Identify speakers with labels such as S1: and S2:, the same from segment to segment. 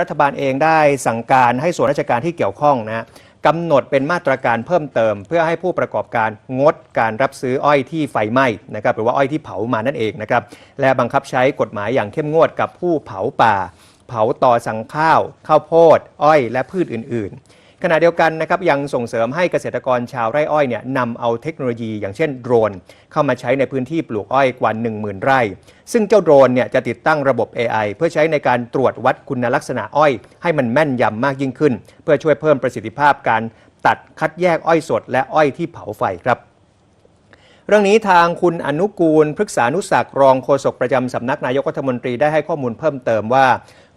S1: รัฐบาลเองได้สั่งการให้ส่วนราชการที่เกี่ยวข้องนะกำหนดเป็นมาตรการเพิ่มเติม เพื่อให้ผู้ประกอบการงดการรับซื้ออ้อยที่ไฟไหม้นะครับหรือว่าอ้อยที่เผามานั่นเองนะครับและบังคับใช้กฎหมายอย่างเข้มงวดกับผู้เผาป่า เผาต่อสั่งข้าว ข้าวโพด อ้อย และพืชอื่น ๆ ขณะเดียวกันนะครับยังส่งเสริมให้เกษตรกรชาวไร่อ้อยเนี่ยนำเอาเทคโนโลยีอย่างเช่นโดรน เข้ามาใช้ในพื้นที่ปลูกอ้อยกว่า 10,000 ไร่ ซึ่งเจ้าโดรนเนี่ยจะติดตั้งระบบ AI เพื่อใช้ในการตรวจวัดคุณลักษณะอ้อย ให้มันแม่นยำมากยิ่งขึ้น เพื่อช่วยเพิ่มประสิทธิภาพการตัดคัดแยกอ้อยสด และอ้อยที่เผาไฟครับเรื่องนี้ทางคุณอนุกูล พฤกษานุศักรองโฆษกประจำสำนักนายกรัฐมนตรีได้ให้ข้อมูลเพิ่มเติมว่า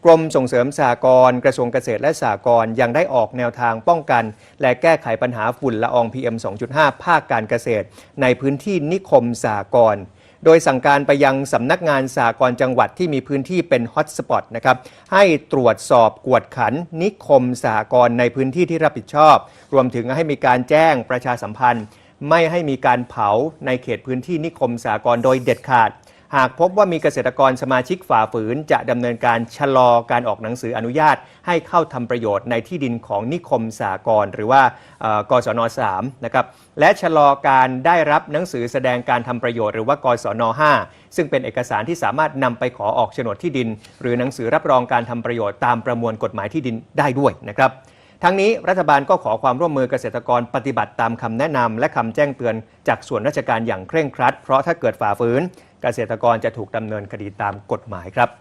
S1: กรมส่งเสริมสหกรณ์กระทรวงเกษตรและสหกรณ์ยังได้ออกแนวทางป้องกัน และแก้ไขปัญหาฝุ่นละออง PM 2.5 ภาคการเกษตร ในพื้นที่นิคมสหกรณ์โดยสั่งการไปยังสำนักงานสหกรจังหวัดที่มีพื้นที่เป็นฮอตสปอตนะครับให้ตรวจสอบกวดขันนิคมสหกรในพื้นที่ที่รับผิดชอบ รวมถึงให้มีการแจ้งประชาสัมพันธ์ ไม่ให้มีการเผาในเขตพื้นที่นิคมสากรโดยเด็ดขาด หากพบว่ามีเกษตรกรสมาชิกฝ่าฝืน จะดำเนินการชะลอการออกหนังสืออนุญาต ให้เข้าทำประโยชน์ในที่ดินของนิคมสากรณ์หรือว่าเอ่อกศน3นะครับและชะลอการได้รับหนังสือแสดงการทำประโยชน์หรือว่ากศน5ซึ่งเป็นเอกสารที่สามารถนำไปขอออกโฉนดที่ดิน หรือหนังสือรับรองการทำประโยชน์ตามประมวลกฎหมายที่ดินได้ด้วยนะครับทั้งนี้รัฐบาลก็ขอความร่วมมือเกษตรกรปฏิบัติตามคำแนะนำและคำแจ้งเตือนจากส่วนราชการอย่างเคร่งครัด เพราะถ้าเกิดฝ่าฝืน เกษตรกรจะถูกดำเนินคดีตามกฎหมายครับ